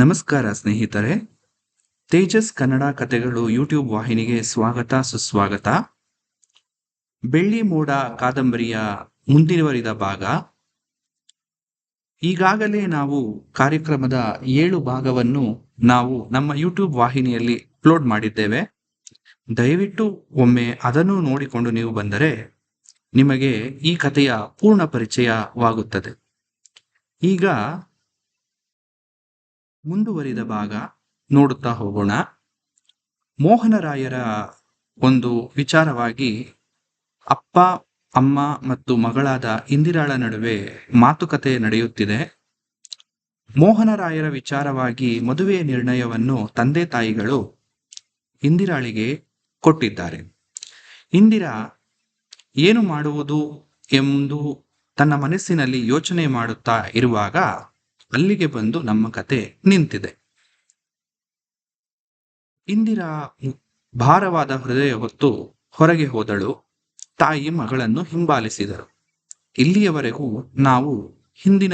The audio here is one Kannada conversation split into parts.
ನಮಸ್ಕಾರ ಸ್ನೇಹಿತರೆ. ತೇಜಸ್ ಕನ್ನಡ ಕಥೆಗಳು ಯೂಟ್ಯೂಬ್ ವಾಹಿನಿಗೆ ಸ್ವಾಗತ, ಸುಸ್ವಾಗತ. ಬೆಳ್ಳಿ ಮೋಡ ಕಾದಂಬರಿಯ ಮುಂದುವರಿದ ಭಾಗ. ಈಗಾಗಲೇ ನಾವು ಕಾರ್ಯಕ್ರಮದ ಏಳು ಭಾಗವನ್ನು ನಾವು ನಮ್ಮ ಯೂಟ್ಯೂಬ್ ವಾಹಿನಿಯಲ್ಲಿ ಅಪ್ಲೋಡ್ ಮಾಡಿದ್ದೇವೆ. ದಯವಿಟ್ಟು ಒಮ್ಮೆ ಅದನ್ನು ನೋಡಿಕೊಂಡು ನೀವು ಬಂದರೆ ನಿಮಗೆ ಈ ಕಥೆಯ ಪೂರ್ಣ ಪರಿಚಯವಾಗುತ್ತದೆ. ಈಗ ಮುಂದುವರಿದ ಭಾಗ ನೋಡುತ್ತಾ ಹೋಗೋಣ. ಮೋಹನರಾಯರ ಒಂದು ವಿಚಾರವಾಗಿ ಅಪ್ಪ, ಅಮ್ಮ ಮತ್ತು ಮಗಳಾದ ಇಂದಿರಾಳ ನಡುವೆ ಮಾತುಕತೆ ನಡೆಯುತ್ತಿದೆ. ಮೋಹನರಾಯರ ವಿಚಾರವಾಗಿ ಮದುವೆಯ ನಿರ್ಣಯವನ್ನು ತಂದೆ ತಾಯಿಗಳು ಇಂದಿರಾಳಿಗೆ ಕೊಟ್ಟಿದ್ದಾರೆ. ಇಂದಿರಾ, ಏನು ಮಾಡುವುದು? ಎಂದು ತನ್ನ ಮನಸ್ಸಿನಲ್ಲಿ ಯೋಚನೆ ಮಾಡುತ್ತಾ ಇರುವಾಗ ಅಲ್ಲಿಗೆ ಬಂದು ನಮ್ಮ ಕತೆ ನಿಂತಿದೆ. ಇಂದಿರಾ ಭಾರವಾದ ಹೃದಯ ಹೊತ್ತು ಹೊರಗೆ ಹೋದಳು. ತಾಯಿ ಮಗಳನ್ನು ಹಿಂಬಾಲಿಸಿದರು. ಇಲ್ಲಿಯವರೆಗೂ ನಾವು ಹಿಂದಿನ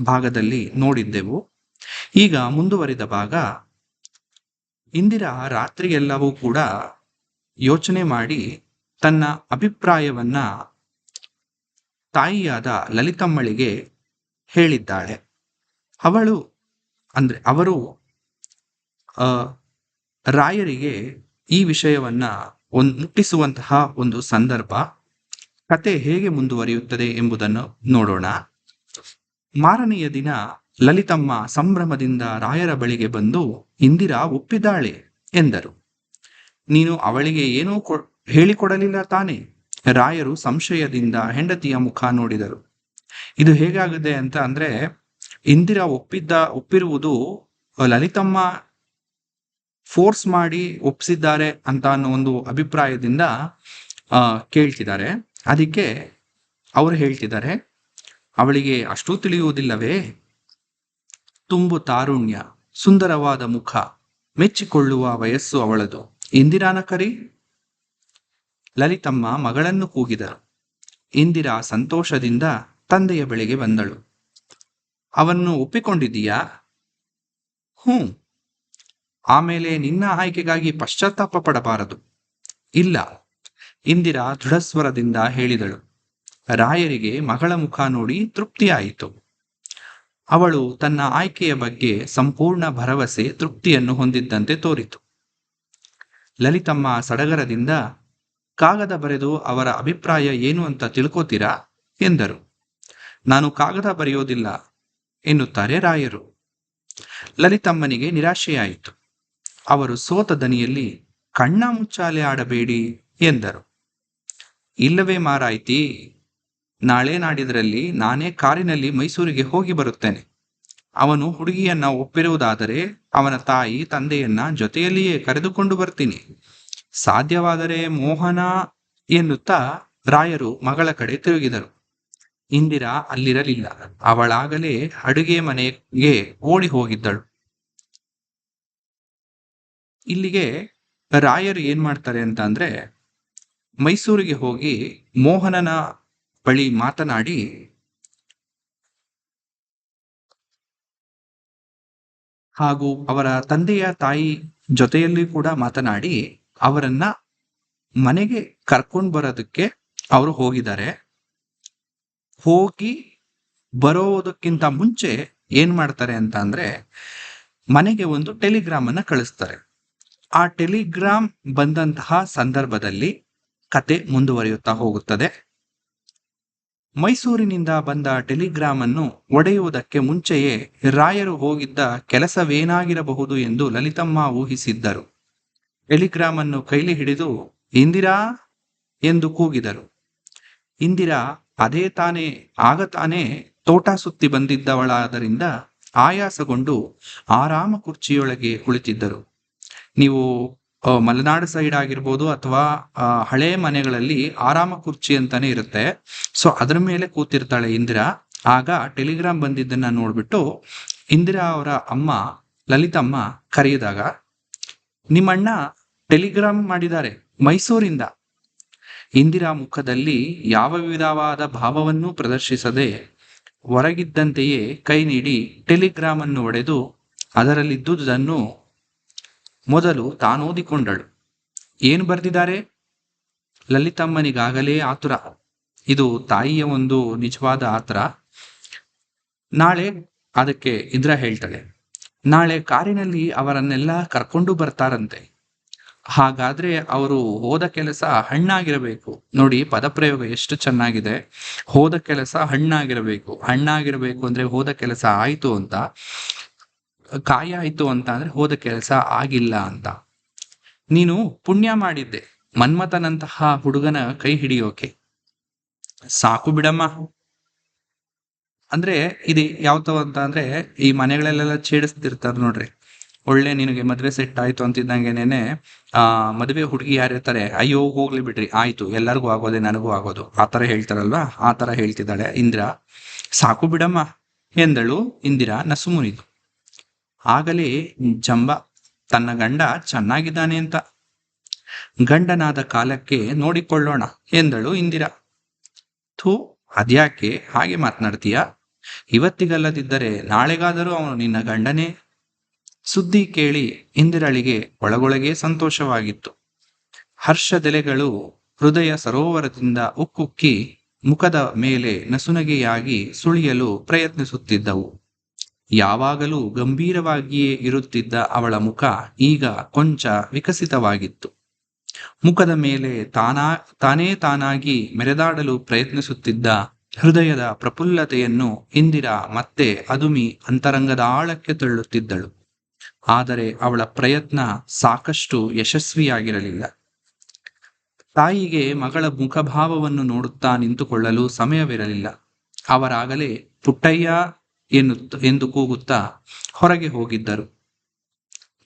ಭಾಗದಲ್ಲಿ ನೋಡಿದ್ದೆವು. ಈಗ ಮುಂದುವರಿದ ಭಾಗ, ಇಂದಿರಾ ರಾತ್ರಿಯೆಲ್ಲವೂ ಕೂಡ ಯೋಚನೆ ಮಾಡಿ ತನ್ನ ಅಭಿಪ್ರಾಯವನ್ನ ತಾಯಿಯಾದ ಲಲಿತಮ್ಮಳಿಗೆ ಹೇಳಿದ್ದಾಳೆ. ಅವಳು ಅಂದ್ರೆ ಅವರು ರಾಯರಿಗೆ ಈ ವಿಷಯವನ್ನ ಒಂದ್ ಮುಟ್ಟಿಸುವಂತಹ ಒಂದು ಸಂದರ್ಭ, ಕತೆ ಹೇಗೆ ಮುಂದುವರಿಯುತ್ತದೆ ಎಂಬುದನ್ನು ನೋಡೋಣ. ಮಾರನೆಯ ದಿನ ಲಲಿತಮ್ಮ ಸಂಭ್ರಮದಿಂದ ರಾಯರ ಬಳಿಗೆ ಬಂದು, ಇಂದಿರಾ ಒಪ್ಪಿದ್ದಾಳೆ ಎಂದರು. ನೀನು ಅವಳಿಗೆ ಏನೂ ಹೇಳಿಕೊಡಲಿಲ್ಲ ತಾನೆ? ರಾಯರು ಸಂಶಯದಿಂದ ಹೆಂಡತಿಯ ಮುಖ ನೋಡಿದರು. ಇದು ಹೇಗಾಗಿದೆ ಅಂತ ಅಂದ್ರೆ ಇಂದಿರಾ ಒಪ್ಪಿದ್ದ, ಒಪ್ಪಿರುವುದು ಲಲಿತಮ್ಮ ಫೋರ್ಸ್ ಮಾಡಿ ಒಪ್ಪಿಸಿದ್ದಾರೆ ಅಂತ ಅನ್ನೋ ಒಂದು ಅಭಿಪ್ರಾಯದಿಂದ ಕೇಳ್ತಿದ್ದಾರೆ. ಅದಕ್ಕೆ ಅವರು ಹೇಳ್ತಿದ್ದಾರೆ, ಅವಳಿಗೆ ಅಷ್ಟೂ ತಿಳಿಯುವುದಿಲ್ಲವೇ? ತುಂಬು ತಾರುಣ್ಯ, ಸುಂದರವಾದ ಮುಖ, ಮೆಚ್ಚಿಕೊಳ್ಳುವ ವಯಸ್ಸು ಅವಳದು. ಇಂದಿರಾನ ಕರಿ? ಲಲಿತಮ್ಮ ಮಗಳನ್ನು ಕೂಗಿದರು. ಇಂದಿರಾ ಸಂತೋಷದಿಂದ ತಂದೆಯ ಬಳಿಗೆ ಬಂದಳು. ಅವನ್ನು ಒಪ್ಪಿಕೊಂಡಿದ್ದೀಯಾ? ಹ್ಞೂ. ಆಮೇಲೆ ನಿನ್ನ ಆಯ್ಕೆಗಾಗಿ ಪಶ್ಚಾತ್ತಾಪ ಪಡಬಾರದು. ಇಲ್ಲ. ಇಂದಿರಾ ದೃಢಸ್ವರದಿಂದ ಹೇಳಿದಳು. ರಾಯರಿಗೆ ಮಗಳ ಮುಖ ನೋಡಿ ತೃಪ್ತಿಯಾಯಿತು. ಅವಳು ತನ್ನ ಆಯ್ಕೆಯ ಬಗ್ಗೆ ಸಂಪೂರ್ಣ ಭರವಸೆ ತೃಪ್ತಿಯನ್ನು ಹೊಂದಿದ್ದಂತೆ ತೋರಿತು. ಲಲಿತಮ್ಮ ಸಡಗರದಿಂದ, ಕಾಗದ ಬರೆದು ಅವರ ಅಭಿಪ್ರಾಯ ಏನು ಅಂತ ತಿಳ್ಕೋತೀರಾ? ಎಂದರು. ನಾನು ಕಾಗದ ಬರೆಯೋದಿಲ್ಲ ಎನ್ನುತ್ತಾರೆ ರಾಯರು. ಲಲಿತಮ್ಮನಿಗೆ ನಿರಾಶೆಯಾಯಿತು. ಅವರು ಸೋತ ದನಿಯಲ್ಲಿ ಕಣ್ಣ ಮುಚ್ಚಾಲೆ ಆಡಬೇಡಿ ಎಂದರು. ಇಲ್ಲವೇ ಮಾರಾಯ್ತಿ, ನಾಳೆ ನಾಡಿದರಲ್ಲಿ ನಾನೇ ಕಾರಿನಲ್ಲಿ ಮೈಸೂರಿಗೆ ಹೋಗಿ ಬರುತ್ತೇನೆ. ಅವನು ಹುಡುಗಿಯನ್ನ ಒಪ್ಪಿರುವುದಾದರೆ ಅವನ ತಾಯಿ ತಂದೆಯನ್ನ ಜೊತೆಯಲ್ಲಿಯೇ ಕರೆದುಕೊಂಡು ಬರ್ತೀನಿ. ಸಾಧ್ಯವಾದರೆ ಮೋಹನ ಎನ್ನುತ್ತಾ ರಾಯರು ಮಗಳ ಕಡೆ ತಿರುಗಿದರು. ಇಂದಿರಾ ಅಲ್ಲಿರಲಿಲ್ಲ. ಅವಳಾಗಲೇ ಅಡುಗೆ ಮನೆಗೆ ಓಡಿ ಹೋಗಿದ್ದಳು. ಇಲ್ಲಿಗೆ ರಾಯರು ಏನ್ ಮಾಡ್ತಾರೆ ಅಂತ ಅಂದ್ರೆ ಮೈಸೂರಿಗೆ ಹೋಗಿ ಮೋಹನನ ಬಳಿ ಮಾತನಾಡಿ, ಹಾಗೂ ಅವರ ತಂದೆಯ ತಾಯಿ ಜೊತೆಯಲ್ಲಿ ಕೂಡ ಮಾತನಾಡಿ ಅವರನ್ನ ಮನೆಗೆ ಕರ್ಕೊಂಡು ಬರೋದಕ್ಕೆ ಅವರು ಹೋಗಿದ್ದಾರೆ. ಹೋಗಿ ಬರೋದಕ್ಕಿಂತ ಮುಂಚೆ ಏನ್ ಮಾಡ್ತಾರೆ ಅಂತ ಅಂದ್ರೆ ಮನೆಗೆ ಒಂದು ಟೆಲಿಗ್ರಾಮ್ ಅನ್ನ ಕಳಿಸ್ತಾರೆ. ಆ ಟೆಲಿಗ್ರಾಮ್ ಬಂದಂತಹ ಸಂದರ್ಭದಲ್ಲಿ ಕತೆ ಮುಂದುವರಿಯುತ್ತಾ ಹೋಗುತ್ತದೆ. ಮೈಸೂರಿನಿಂದ ಬಂದ ಟೆಲಿಗ್ರಾಮ್ ಅನ್ನು ಒಡೆಯುವುದಕ್ಕೆ ಮುಂಚೆಯೇ ರಾಯರು ಹೋಗಿದ್ದ ಕೆಲಸವೇನಾಗಿರಬಹುದು ಎಂದು ಲಲಿತಮ್ಮ ಊಹಿಸಿದ್ದರು. ಟೆಲಿಗ್ರಾಮ್ ಅನ್ನು ಕೈಲಿ ಹಿಡಿದು, ಇಂದಿರಾ ಎಂದು ಕೂಗಿದರು. ಇಂದಿರಾ ಅದೇ ತಾನೇ ಆಗ ತಾನೇ ತೋಟ ಸುತ್ತಿ ಬಂದಿದ್ದವಳಾದ್ದರಿಂದ ಆಯಾಸಗೊಂಡು ಆರಾಮ ಕುರ್ಚಿಯೊಳಗೆ ಕುಳಿತಿದ್ದರು. ನೀವು ಮಲೆನಾಡು ಸೈಡ್ ಆಗಿರ್ಬೋದು ಅಥವಾ ಹಳೆ ಮನೆಗಳಲ್ಲಿ ಆರಾಮ ಕುರ್ಚಿ ಅಂತಾನೆ ಇರುತ್ತೆ. ಸೊ, ಅದ್ರ ಮೇಲೆ ಕೂತಿರ್ತಾಳೆ ಇಂದಿರಾ. ಆಗ ಟೆಲಿಗ್ರಾಮ್ ಬಂದಿದ್ದನ್ನ ನೋಡ್ಬಿಟ್ಟು, ಇಂದಿರಾ ಅವರ ಅಮ್ಮ, ಲಲಿತಮ್ಮ ಕರೆಯಿದಾಗ, ನಿಮ್ಮಣ್ಣ ಟೆಲಿಗ್ರಾಮ್ ಮಾಡಿದ್ದಾರೆ ಮೈಸೂರಿಂದ. ಇಂದಿರಾ ಮುಖದಲ್ಲಿ ಯಾವ ವಿಧವಾದ ಭಾವವನ್ನೂ ಪ್ರದರ್ಶಿಸದೆ ಹೊರಗಿದ್ದಂತೆಯೇ ಕೈ ನೀಡಿ ಟೆಲಿಗ್ರಾಮ್ ಅನ್ನು ಒಡೆದು ಅದರಲ್ಲಿದ್ದುದನ್ನು ಮೊದಲು ತಾನೋದಿಕೊಂಡಳು ಏನು ಬರೆದಿದ್ದಾರೆ? ಲಲಿತಮ್ಮನಿಗಾಗಲೇ ಆತುರ. ಇದು ತಾಯಿಯ ಒಂದು ನಿಜವಾದ ಆತರ. ನಾಳೆ ಅದಕ್ಕೆ ಇಂದ್ರ ಹೇಳ್ತಾಳೆ ನಾಳೆ ಕಾರಿನಲ್ಲಿ ಅವರನ್ನೆಲ್ಲ ಕರ್ಕೊಂಡು ಬರ್ತಾರಂತೆ. ಹಾಗಾದ್ರೆ ಅವರು ಹೋದ ಕೆಲಸ ಹಣ್ಣಾಗಿರಬೇಕು. ನೋಡಿ, ಪದಪ್ರಯೋಗ ಎಷ್ಟು ಚೆನ್ನಾಗಿದೆ. ಹೋದ ಕೆಲಸ ಹಣ್ಣಾಗಿರಬೇಕು. ಹಣ್ಣಾಗಿರಬೇಕು ಅಂದ್ರೆ ಹೋದ ಕೆಲಸ ಆಯ್ತು ಅಂತ. ಕಾಯ ಆಯ್ತು ಅಂತ ಅಂದ್ರೆ ಹೋದ ಕೆಲಸ ಆಗಿಲ್ಲ ಅಂತ. ನೀನು ಪುಣ್ಯ ಮಾಡಿದ್ದೆ. ಮನ್ಮಥನಂತಹ ಹುಡುಗನ ಕೈ ಹಿಡಿಯೋಕೆ. ಸಾಕು ಬಿಡಮ್ಮ. ಅಂದ್ರೆ ಇದು ಯಾವ್ತಾವ ಅಂತ ಅಂದ್ರೆ ಈ ಮನೆಗಳಲ್ಲೆಲ್ಲ ಛೇಡಿಸ್ತಿರ್ತಾರೆ ನೋಡ್ರಿ. ಒಳ್ಳೆ ನಿನಗೆ ಮದುವೆ ಸೆಟ್ ಆಯ್ತು ಅಂತಿದ್ದಂಗೆನೇನೆ, ಆ, ಮದುವೆ ಹುಡುಗಿ ಯಾರು ಇರ್ತಾರೆ, ಅಯ್ಯೋ ಹೋಗ್ಲಿ ಬಿಡ್ರಿ, ಆಯ್ತು, ಎಲ್ಲರಿಗೂ ಆಗೋದೆ ನನಗೂ ಆಗೋದು. ಆ ತರ ಹೇಳ್ತಾರಲ್ವಾ? ಆ ತರ ಹೇಳ್ತಿದ್ದಾಳೆ ಇಂದ್ರ. ಸಾಕು ಬಿಡಮ್ಮ, ಎಂದಳು ಇಂದಿರಾ ನಸುಮುನಿದು. ಆಗಲೇ ಜಂಬ ತನ್ನ ಗಂಡ ಚೆನ್ನಾಗಿದ್ದಾನೆ ಅಂತ. ಗಂಡನಾದ ಕಾಲಕ್ಕೆ ನೋಡಿಕೊಳ್ಳೋಣ ಎಂದಳು ಇಂದಿರಾ. ಥೂ, ಅದ್ಯಾಕೆ? ಹಾಗೆ ಮಾತನಾಡ್ತೀಯ? ಇವತ್ತಿಗಲ್ಲದಿದ್ದರೆ ನಾಳೆಗಾದರೂ ಅವನು ನಿನ್ನ ಗಂಡನೇ. ಸುದ್ದಿ ಕೇಳಿ ಇಂದಿರಳಿಗೆ ಒಳಗೊಳಗೆ ಸಂತೋಷವಾಗಿತ್ತು. ಹರ್ಷದೆಲೆಗಳು ಹೃದಯ ಸರೋವರದಿಂದ ಉಕ್ಕುಕ್ಕಿ ಮುಖದ ಮೇಲೆ ನಸುನಗೆಯಾಗಿ ಸುಳಿಯಲು ಪ್ರಯತ್ನಿಸುತ್ತಿದ್ದವು. ಯಾವಾಗಲೂ ಗಂಭೀರವಾಗಿಯೇ ಇರುತ್ತಿದ್ದ ಅವಳ ಮುಖ ಈಗ ಕೊಂಚ ವಿಕಸಿತವಾಗಿತ್ತು. ಮುಖದ ಮೇಲೆ ತಾನಾ, ತಾನೇ ತಾನಾಗಿ ಮೆರೆದಾಡಲು ಪ್ರಯತ್ನಿಸುತ್ತಿದ್ದ ಹೃದಯದ ಪ್ರಫುಲ್ಲತೆಯನ್ನು ಇಂದಿರಾ ಮತ್ತೆ ಅದುಮಿ ಅಂತರಂಗದ ಆಳಕ್ಕೆ ತಳ್ಳುತ್ತಿದ್ದಳು. ಆದರೆ ಅವಳ ಪ್ರಯತ್ನ ಸಾಕಷ್ಟು ಯಶಸ್ವಿಯಾಗಿರಲಿಲ್ಲ. ತಾಯಿಗೆ ಮಗಳ ಮುಖಭಾವವನ್ನು ನೋಡುತ್ತಾ ನಿಂತುಕೊಳ್ಳಲು ಸಮಯವಿರಲಿಲ್ಲ. ಅವರಾಗಲೇ ಪುಟ್ಟಯ್ಯ ಎನ್ನುತ್ತ ಎಂದು ಕೂಗುತ್ತಾ ಹೊರಗೆ ಹೋಗಿದ್ದರು.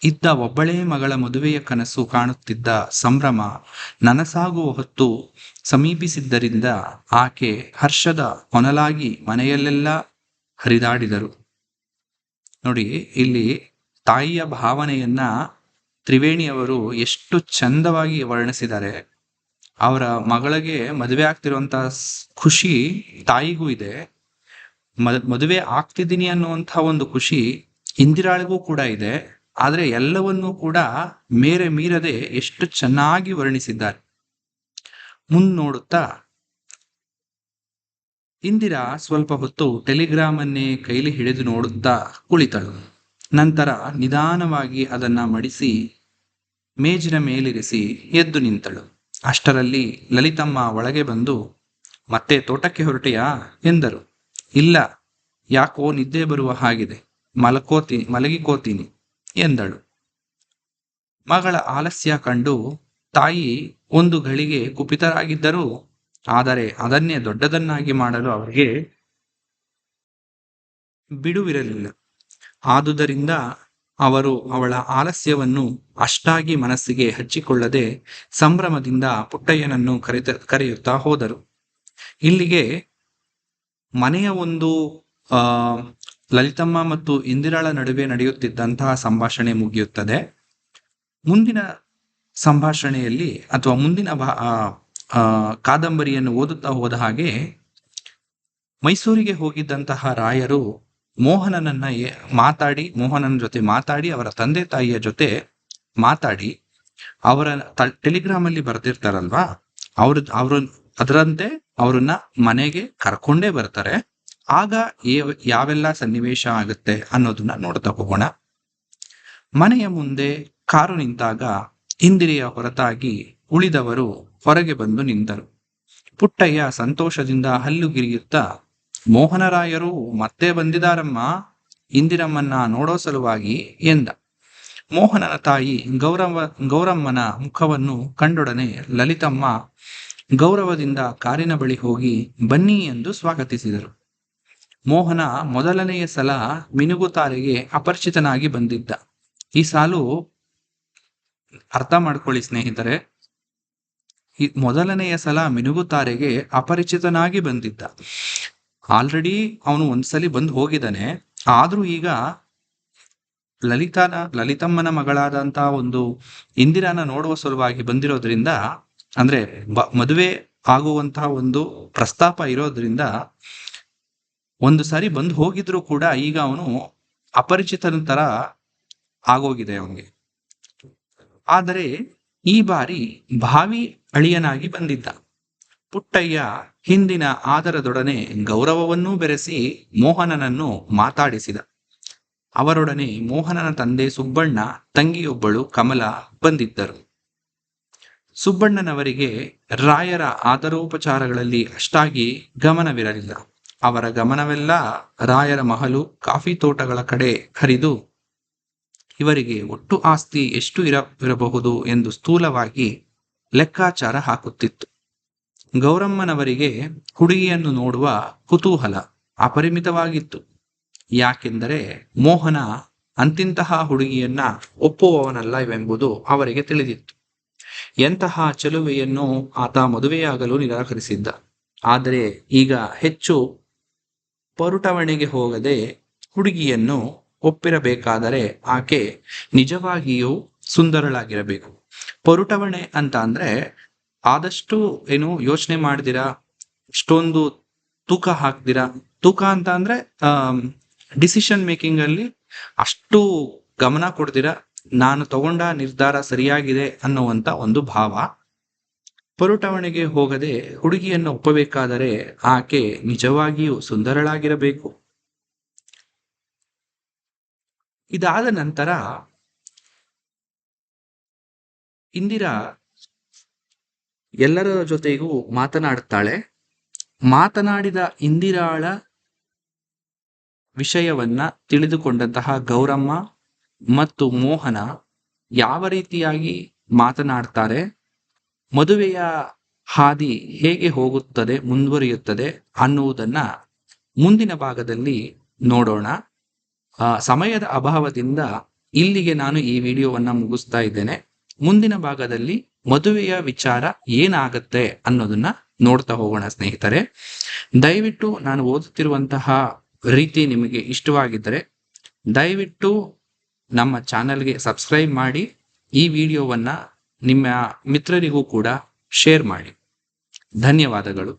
ಇದ್ದ ಒಬ್ಬಳೇ ಮಗಳ ಮದುವೆಯ ಕನಸು ಕಾಣುತ್ತಿದ್ದ ಸಂಭ್ರಮ ನನಸಾಗುವ ಹೊತ್ತು ಸಮೀಪಿಸಿದ್ದರಿಂದ ಆಕೆ ಹರ್ಷದ ಹೊನಲಾಗಿ ಮನೆಯಲ್ಲೆಲ್ಲ ಹರಿದಾಡಿದರು. ನೋಡಿ, ಇಲ್ಲಿ ತಾಯಿಯ ಭಾವನೆಯನ್ನ ತ್ರಿವೇಣಿಯವರು ಎಷ್ಟು ಚಂದವಾಗಿ ವರ್ಣಿಸಿದ್ದಾರೆ. ಅವರ ಮಗಳಿಗೆ ಮದುವೆ ಆಗ್ತಿರುವಂತ ಖುಷಿ ತಾಯಿಗೂ ಇದೆ. ಮದುವೆ ಆಗ್ತಿದ್ದೀನಿ ಅನ್ನುವಂಥ ಒಂದು ಖುಷಿ ಇಂದಿರಾಳಿಗೂ ಕೂಡ ಇದೆ. ಆದರೆ ಎಲ್ಲವನ್ನೂ ಕೂಡ ಮೇರೆ ಮೀರದೆ ಎಷ್ಟು ಚೆನ್ನಾಗಿ ವರ್ಣಿಸಿದ್ದಾರೆ. ಮುಂದ್ ನೋಡುತ್ತಾ? ಇಂದಿರಾ ಸ್ವಲ್ಪ ಹೊತ್ತು ಟೆಲಿಗ್ರಾಮ್ ಅನ್ನೇ ಕೈಲಿ ಹಿಡಿದು ನೋಡುತ್ತಾ ಕುಳಿತಳು. ನಂತರ ನಿಧಾನವಾಗಿ ಅದನ್ನ ಮಡಿಸಿ ಮೇಜಿನ ಮೇಲಿರಿಸಿ ಎದ್ದು ನಿಂತಳು. ಅಷ್ಟರಲ್ಲಿ ಲಲಿತಮ್ಮ ಒಳಗೆ ಬಂದು, ಮತ್ತೆ ತೋಟಕ್ಕೆ ಹೊರಟೆಯಾ? ಎಂದರು. ಇಲ್ಲ, ಯಾಕೋ ನಿದ್ದೆ ಬರುವ ಹಾಗಿದೆ. ಮಲಕೋತಿ, ಮಲಗಿಕೋತೀನಿ, ಎಂದಳು. ಮಗಳ ಆಲಸ್ಯ ಕಂಡು ತಾಯಿ ಒಂದು ಗಳಿಗೆ ಕುಪಿತರಾಗಿದ್ದರು, ಆದರೆ ಅದನ್ನೇ ದೊಡ್ಡದನ್ನಾಗಿ ಮಾಡಲು ಅವರಿಗೆ ಬಿಡುವಿರಲಿಲ್ಲ. ಆದುದರಿಂದ ಅವರು ಅವಳ ಆಲಸ್ಯವನ್ನು ಅಷ್ಟಾಗಿ ಮನಸ್ಸಿಗೆ ಹಚ್ಚಿಕೊಳ್ಳದೆ ಸಂಭ್ರಮದಿಂದ ಪುಟ್ಟಯ್ಯನನ್ನು ಕರೆತ, ಕರೆಯುತ್ತಾ ಹೋದರು. ಇಲ್ಲಿಗೆ ಮನೆಯ ಒಂದು, ಆ, ಲಲಿತಮ್ಮ ಮತ್ತು ಇಂದಿರಾಳ ನಡುವೆ ನಡೆಯುತ್ತಿದ್ದಂತಹ ಸಂಭಾಷಣೆ ಮುಗಿಯುತ್ತದೆ. ಮುಂದಿನ ಸಂಭಾಷಣೆಯಲ್ಲಿ ಅಥವಾ ಮುಂದಿನ ಕಾದಂಬರಿಯನ್ನು ಓದುತ್ತಾ ಹೋದ ಹಾಗೆ ಮೈಸೂರಿಗೆ ಹೋಗಿದ್ದಂತಹ ರಾಯರು ಮೋಹನನನ್ನ ಮಾತಾಡಿ, ಮೋಹನನ ಜೊತೆ ಮಾತಾಡಿ, ಅವರ ತಂದೆ ತಾಯಿಯ ಜೊತೆ ಮಾತಾಡಿ, ಅವರ ಟೆಲಿಗ್ರಾಮ್ ಅಲ್ಲಿ ಬರ್ದಿರ್ತಾರಲ್ವಾ? ಅವ್ರ ಅವ್ರ ಅದರಂತೆ ಅವ್ರನ್ನ ಮನೆಗೆ ಕರ್ಕೊಂಡೇ ಬರ್ತಾರೆ. ಆಗ ಯಾವೆಲ್ಲ ಸನ್ನಿವೇಶ ಆಗುತ್ತೆ ಅನ್ನೋದನ್ನ ನೋಡ್ತಾ ಹೋಗೋಣ. ಮನೆಯ ಮುಂದೆ ಕಾರು ನಿಂತಾಗ ಇಂದಿರಿಯ ಹೊರತಾಗಿ ಉಳಿದವರು ಹೊರಗೆ ಬಂದು ನಿಂತರು. ಪುಟ್ಟಯ್ಯ ಸಂತೋಷದಿಂದ ಹಲ್ಲುಗಿರಿಯುತ್ತಾ ಮೋಹನರಾಯರು ಮತ್ತೆ ಬಂದಿದಾರಮ್ಮ, ಇಂದಿರಮ್ಮನ್ನ ನೋಡೋ ಸಲುವಾಗಿ ಎಂದ. ಮೋಹನನ ತಾಯಿ ಗೌರವ, ಗೌರಮ್ಮನ ಮುಖವನ್ನು ಕಂಡೊಡನೆ ಲಲಿತಮ್ಮ ಗೌರವದಿಂದ ಕಾರಿನ ಬಳಿ ಹೋಗಿ ಬನ್ನಿ ಎಂದು ಸ್ವಾಗತಿಸಿದರು. ಮೋಹನ ಮೊದಲನೆಯ ಸಲ ಮಿನುಗುತಾರೆಗೆ ಅಪರಿಚಿತನಾಗಿ ಬಂದಿದ್ದ. ಈ ಸಾಲು ಅರ್ಥ ಮಾಡ್ಕೊಳ್ಳಿ ಸ್ನೇಹಿತರೆ. ಮೊದಲನೆಯ ಸಲ ಮಿನುಗುತಾರೆಗೆ ಅಪರಿಚಿತನಾಗಿ ಬಂದಿದ್ದ. ಆಲ್ರೆಡಿ ಅವನು ಒಂದ್ಸಲಿ ಬಂದು ಹೋಗಿದ್ದಾನೆ. ಆದ್ರೂ ಈಗ ಲಲಿತಾನ, ಲಲಿತಮ್ಮನ ಮಗಳಾದಂತ ಒಂದು ಇಂದಿರಾನ ನೋಡುವ ಸಲುವಾಗಿ ಬಂದಿರೋದ್ರಿಂದ, ಅಂದ್ರೆ ಮದುವೆ ಆಗುವಂತಹ ಒಂದು ಪ್ರಸ್ತಾಪ ಇರೋದ್ರಿಂದ ಒಂದು ಸಾರಿ ಬಂದು ಹೋಗಿದ್ರು ಕೂಡ ಈಗ ಅವನು ಅಪರಿಚಿತನ ತರ ಆಗೋಗಿದೆ ಅವನಿಗೆ. ಆದರೆ ಈ ಬಾರಿ ಭಾವಿ ಅಳಿಯನಾಗಿ ಬಂದಿದ್ದ. ಪುಟ್ಟಯ್ಯ ಹಿಂದಿನ ಆದರದೊಡನೆ ಗೌರವವನ್ನೂ ಬೆರೆಸಿ ಮೋಹನನನ್ನು ಮಾತಾಡಿಸಿದ. ಅವರೊಡನೆ ಮೋಹನನ ತಂದೆ ಸುಬ್ಬಣ್ಣ ತಂಗಿಯೊಬ್ಬಳು ಕಮಲ ಬಂದಿದ್ದರು. ಸುಬ್ಬಣ್ಣನವರಿಗೆ ರಾಯರ ಆದರೋಪಚಾರಗಳಲ್ಲಿ ಅಷ್ಟಾಗಿ ಗಮನವಿರಲಿಲ್ಲ. ಅವರ ಗಮನವೆಲ್ಲ ರಾಯರ ಮಹಲು ಕಾಫಿ ತೋಟಗಳ ಕಡೆ ಹರಿದು, ಇವರಿಗೆ ಒಟ್ಟು ಆಸ್ತಿ ಎಷ್ಟು ಇರ, ಇರಬಹುದು? ಎಂದು ಸ್ಥೂಲವಾಗಿ ಲೆಕ್ಕಾಚಾರ ಹಾಕುತ್ತಿತ್ತು. ಗೌರಮ್ಮನವರಿಗೆ ಹುಡುಗಿಯನ್ನು ನೋಡುವ ಕುತೂಹಲ ಅಪರಿಮಿತವಾಗಿತ್ತು. ಯಾಕೆಂದರೆ ಮೋಹನ ಅಂತಿಂತಹ ಹುಡುಗಿಯನ್ನ ಒಪ್ಪುವವನಲ್ಲ ಎಂಬುದು ಅವರಿಗೆ ತಿಳಿದಿತ್ತು. ಎಂತಹ ಚೆಲುವೆಯನ್ನು ಆತ ಮದುವೆಯಾಗಲು ನಿರಾಕರಿಸಿದ್ದ. ಆದರೆ ಈಗ ಹೆಚ್ಚು ಪರುಟವಣೆಗೆ ಹೋಗದೆ ಹುಡುಗಿಯನ್ನು ಒಪ್ಪಿರಬೇಕಾದರೆ ಆಕೆ ನಿಜವಾಗಿಯೂ ಸುಂದರಳಾಗಿರಬೇಕು. ಪರುಟವಣೆ ಅಂತ ಅಂದ್ರೆ ಆದಷ್ಟು ಏನು ಯೋಚನೆ ಮಾಡ್ದಿರಾ? ಇಷ್ಟೊಂದು ತೂಕ ಹಾಕ್ದಿರಾ? ತೂಕ ಅಂತ ಅಂದ್ರೆ ಡಿಸಿಷನ್ ಮೇಕಿಂಗ್ ಅಲ್ಲಿ ಅಷ್ಟು ಗಮನ ಕೊಡ್ದಿರಾ? ನಾನು ತಗೊಂಡ ನಿರ್ಧಾರ ಸರಿಯಾಗಿದೆ ಅನ್ನುವಂತ ಒಂದು ಭಾವ. ಪರುಟವಣೆಗೆ ಹೋಗದೆ ಹುಡುಗಿಯನ್ನು ಒಪ್ಪಬೇಕಾದರೆ ಆಕೆ ನಿಜವಾಗಿಯೂ ಸುಂದರಳಾಗಿರಬೇಕು. ಇದಾದ ನಂತರ ಇಂದಿರಾ ಎಲ್ಲರ ಜೊತೆಗೂ ಮಾತನಾಡುತ್ತಾಳೆ. ಮಾತನಾಡಿದ ಇಂದಿರಾಳ ವಿಷಯವನ್ನ ತಿಳಿದುಕೊಂಡಂತಹ ಗೌರಮ್ಮ ಮತ್ತು ಮೋಹನ ಯಾವ ರೀತಿಯಾಗಿ ಮಾತನಾಡ್ತಾರೆ. ಮದುವೆಯ ಹಾದಿ ಹೇಗೆ ಹೋಗುತ್ತದೆ, ಮುಂದುವರಿಯುತ್ತದೆ ಅನ್ನುವುದನ್ನ ಮುಂದಿನ ಭಾಗದಲ್ಲಿ ನೋಡೋಣ. ಸಮಯದ ಅಭಾವದಿಂದ ಇಲ್ಲಿಗೆ ನಾನು ಈ ವಿಡಿಯೋವನ್ನ ಮುಗಿಸ್ತಾ ಇದ್ದೇನೆ. ಮುಂದಿನ ಭಾಗದಲ್ಲಿ ಮದುವೆಯ ವಿಚಾರ ಏನಾಗತ್ತೆ ಅನ್ನೋದನ್ನ ನೋಡ್ತಾ ಹೋಗೋಣ ಸ್ನೇಹಿತರೆ. ದಯವಿಟ್ಟು ನಾನು ಓದುತ್ತಿರುವಂತಹ ರೀತಿ ನಿಮಗೆ ಇಷ್ಟವಾಗಿದ್ದರೆ ದಯವಿಟ್ಟು ನಮ್ಮ ಚಾನಲ್ಗೆ ಸಬ್ಸ್ಕ್ರೈಬ್ ಮಾಡಿ, ಈ ವಿಡಿಯೋವನ್ನ ನಿಮ್ಮ ಮಿತ್ರರಿಗೂ ಕೂಡ ಶೇರ್ ಮಾಡಿ. ಧನ್ಯವಾದಗಳು.